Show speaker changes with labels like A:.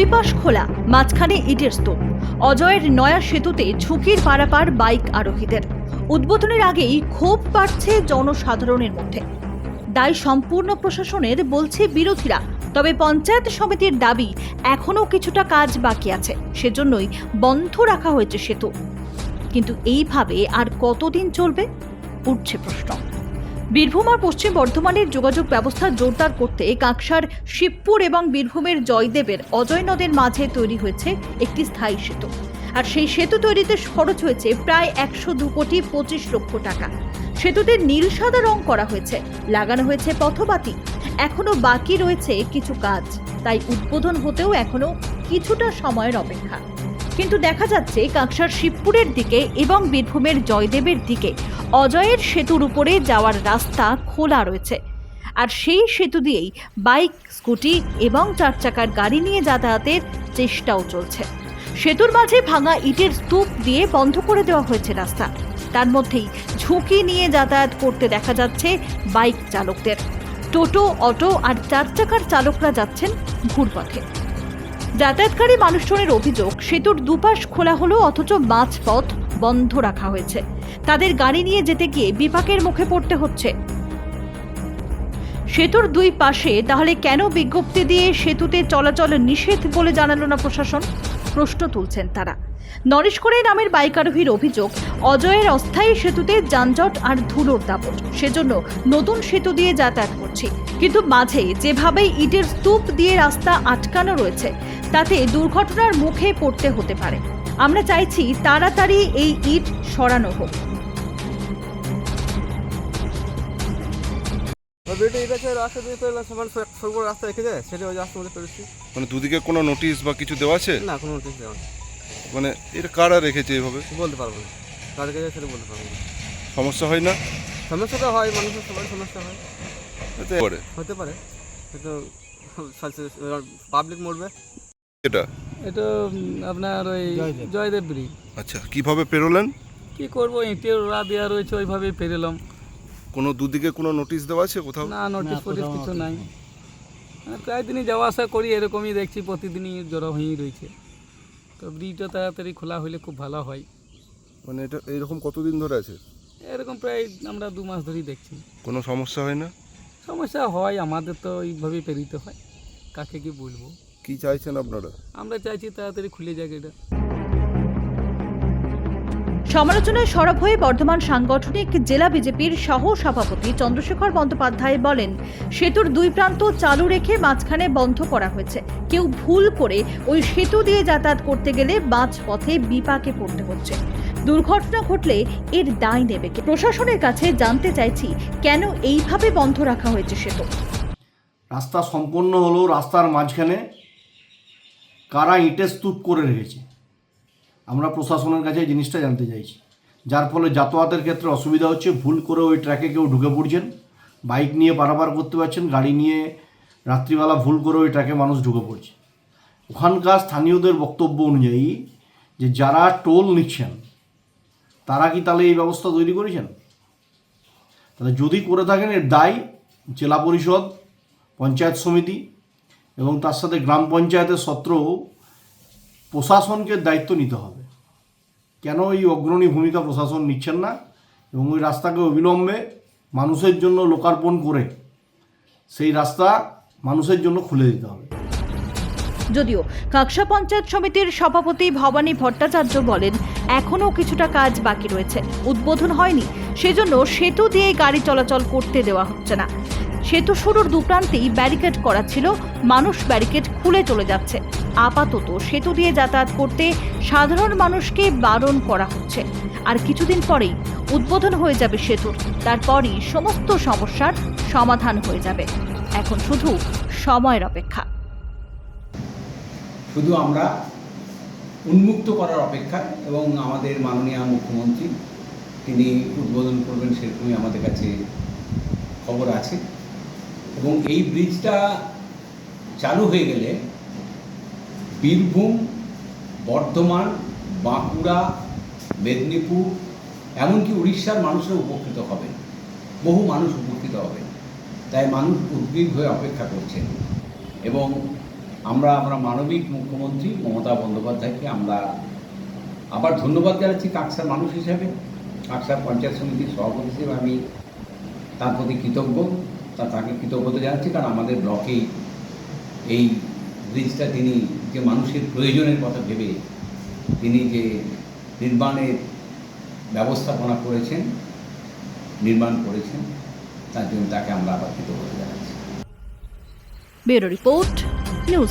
A: দুই পাশ খোলা, মাঝখানে ইটের স্তূপ। অজয়ের নয়া সেতুতে ঝুঁকির পারাপার বাইক আরোহীদের। উদ্বোধনের আগেই ক্ষোভ বাড়ছে জনসাধারণের মধ্যে। দায় সম্পূর্ণ প্রশাসনের বলছে বিরোধীরা, তবে পঞ্চায়েত সমিতির দাবি এখনও কিছুটা কাজ বাকি আছে, সেজন্যই বন্ধ রাখা হয়েছে সেতু। কিন্তু এইভাবে আর কতদিন চলবে? উঠছে প্রশ্ন। বীরভূম আর পশ্চিম বর্ধমানের যোগাযোগ ব্যবস্থা জোরদার করতে কাঁকসার শিবপুর এবং বীরভূমের জয়দেবের অজয় নদের মাঝে তৈরি হয়েছে একটি স্থায়ী সেতু। আর সেই সেতু তৈরিতে খরচ হয়েছে প্রায় একশো দু কোটি পঁচিশ লক্ষ টাকা। সেতুতে নীল সাদা রং করা হয়েছে, লাগানো হয়েছে পথবাতি। এখনও বাকি রয়েছে কিছু কাজ। তাই উদ্বোধন হতেও এখনও কিছুটা সময়ের অপেক্ষা। কিন্তু দেখা যাচ্ছে কাঁকসার শিবপুরের দিকে এবং বীরভূমের জয়দেবের দিকে অজয়ের সেতুর উপরে যাওয়ার রাস্তা খোলা রয়েছে। আর সেই সেতু দিয়েই বাইক, স্কুটি এবং চার চাকার গাড়ি নিয়ে যাতায়াতের চেষ্টাও চলছে। সেতুর মাঝে ভাঙা ইটের স্তূপ দিয়ে বন্ধ করে দেওয়া হয়েছে রাস্তা। তার মধ্যেই ঝুঁকি নিয়ে যাতায়াত করতে দেখা যাচ্ছে বাইক চালকদের। টোটো, অটো আর চার চাকার চালকরা যাচ্ছেন ঘুরপথে। যাতায়াতকারী মানুষজনের অভিযোগ, সেতুর দুপাশ খোলা হলো, অথচ মাঝপথ বন্ধ রাখা হয়েছে। তাদের গাড়ি নিয়ে যেতে গিয়ে বিপাকের মুখে পড়তে হচ্ছে। সেতুর দুই পাশে, তাহলে কেন বিজ্ঞপ্তি দিয়ে সেতুতে চলাচল নিষেধ বলে জানালো না প্রশাসন? প্রশ্ন তুলছেন তারা। নরেশকরে নামের বাইক আরোহীর অভিযোগ অজয়ের অস্থায়ী সেতুতে যানজট আর ধুলোর দাপট। সেজন্য নতুন সেতু দিয়ে যাতায়াত করছি। কিন্তু মাঝে যেভাবে ইটের স্তূপ দিয়ে রাস্তা আটকানো রয়েছে তাতে দুর্ঘটনার মুখে পড়তে হতে পারে। আমরা চাইছি তাড়াতাড়ি এই ইট সরানো হোক।
B: আর বেটে এটা রাস্তা দিয়ে পেলাম সমান সর্ব রাস্তা রেখে যায় সেটা ওই রাস্তা মধ্যে পেরেছি
C: মানে দুদিকে কোনো নোটিশ বা কিছু দেওয়া আছে?
B: না কোনো নোটিশ দেওয়া নেই।
C: মানে এটা কারা রেখেছে এইভাবে?
B: বলতে পারব না। কার কাছে সেটা বলতে পারব না।
C: সমস্যা হয় না?
B: সমস্যা তো হয় মানুষের সবার সমস্যা হয়।
C: এতে করে
B: হতে পারে। কিন্তু পাবলিক মরবে।
C: এটা?
D: এটা আপনার ওই জয়দেব। ব্রিজ
C: আচ্ছা কীভাবে পেরোলেন?
D: কি করব ইটের ওরা দেওয়া রয়েছে ওইভাবেই পেরেলাম।
C: কোনো দুদিকে কোনো নোটিশ দেওয়া আছে কোথাও?
D: না নোটিশ ফোটিস কিছু নাই। মানে প্রায় দিনই যাওয়া আসা করি এরকমই দেখছি প্রতিদিনই জড়ো হয়েই রয়েছে। তো ব্রিজটা তাড়াতাড়ি খোলা হলে খুব ভালো হয়।
C: মানে এটা এরকম কতদিন ধরে আছে?
D: এরকম প্রায় আমরা দু মাস ধরেই দেখছি।
C: কোনো সমস্যা হয় না?
D: সমস্যা হয় আমাদের তো এইভাবেই পেরিতে হয়। কাকে কি বলব?
C: কি চাইছেন আপনারা?
D: আমরা চাইছি তাড়াতাড়ি খুলে যাক এটা।
A: সমালোচনায় সরব হয়ে বর্ধমান সাংগঠনিক জেলা বিজেপির সহ সভাপতি চন্দ্রশেখর বন্দ্যোপাধ্যায় বলেন, সেতুর দুই প্রান্ত চালু রেখে মাঝখানে বন্ধ করা হয়েছে। কেউ ভুল করে ওই সেতু দিয়ে যাতায়াত করতে গেলে মাঝ পথে বিপাকে পড়তে হচ্ছে। দুর্ঘটনা ঘটলে এর দায় নেবে প্রশাসনের কাছে জানতে চাইছি, কেন এইভাবে বন্ধ রাখা হয়েছে সেতু?
E: রাস্তা সম্পন্ন হলো রাস্তার মাঝখানে। কারা ইটের স্তূপ করে রেখেছে? আমরা প্রশাসনের কাছে জিনিসটা জানতে চাইছি। যার ফলে যাতায়াতের ক্ষেত্রে অসুবিধা হচ্ছে, ভুল করে ওই ট্র্যাকে কেউ ঢুকে পড়ছেন। বাইক নিয়ে পারাপার করতে পারছেন, গাড়ি নিয়ে রাত্রিবেলা ভুল করে ওই ট্র্যাকে মানুষ ঢুকে পড়ছে। ওখানকার স্থানীয়দের বক্তব্য অনুযায়ী যে যারা টোল নিচ্ছেন, তারা কি তাহলে এই ব্যবস্থা তৈরি করেছেন? তাহলে যদি করে থাকেন, এর দায় জেলা পরিষদ, পঞ্চায়েত সমিতি এবং তার সাথে গ্রাম পঞ্চায়েতের সত্রেও প্রশাসনকে দায়িত্ব নিতে হবে। কেন এই অগ্রণী ভূমিকা প্রশাসন নিচ্ছেন না? এবং ওই রাস্তাকে অবিলম্বে মানুষের জন্য লোকার্পণ করে সেই রাস্তা মানুষের জন্য খুলে দিতে হবে।
A: যদিও কাকসা পঞ্চায়েত সমিতির সভাপতি ভবানী ভট্টাচার্য বলেন এখনও কিছুটা কাজ বাকি রয়েছে। উদ্বোধন হয়নি, সেজন্য সেতু দিয়ে গাড়ি চলাচল করতে দেওয়া হচ্ছে না। সেতু শুরুর দুপ্রান্তেই ব্যারিকেড করা ছিল। মানুষ ব্যারিকেড খুলে চলে যাচ্ছে। আপাতত সেতু দিয়ে যাতায়াত করতে সাধারণ মানুষকে বারণ করা হচ্ছে। আর কিছুদিন পরেই উদ্বোধন হয়ে যাবে সেতুর। তারপরই সমস্ত সমস্যার সমাধান হয়ে যাবে। এখন শুধু সময়ের অপেক্ষা।
F: শুধু আমরা উন্মুক্ত করার অপেক্ষা এবং আমাদের মাননীয় মুখ্যমন্ত্রী, তিনি উদ্বোধন করবেন সেরকমই আমাদের কাছে খবর আছে। এবং এই ব্রিজটা চালু হয়ে গেলে বীরভূম, বর্ধমান, বাঁকুড়া, মেদিনীপুর, এমনকি উড়িষ্যার মানুষরা উপকৃত হবেন বহু মানুষ উপকৃত হবেন তাই মানুষ উদ্গ্রীব হয়ে অপেক্ষা করছেন। এবং আমরা আমরা মানবিক মুখ্যমন্ত্রী মমতা বন্দ্যোপাধ্যায়কে আমরা আবার ধন্যবাদ জানাচ্ছি কাকসার মানুষ হিসেবে। কাকসার পঞ্চায়েত সমিতির সভাপতি হিসেবে আমি তার প্রতি কৃতজ্ঞ। তা তাকে কৃতজ্ঞতা জানাচ্ছি, কারণ আমাদের ব্লকেই এই ব্রিজটা তিনি যে মানুষের প্রয়োজনের কথা ভেবে তিনি যে নির্মাণের ব্যবস্থাপনা করেছেন, নির্মাণ করেছেন, তার জন্য তাকে আমরা আবার কৃতজ্ঞতা জানাচ্ছি।
A: Bureau report, news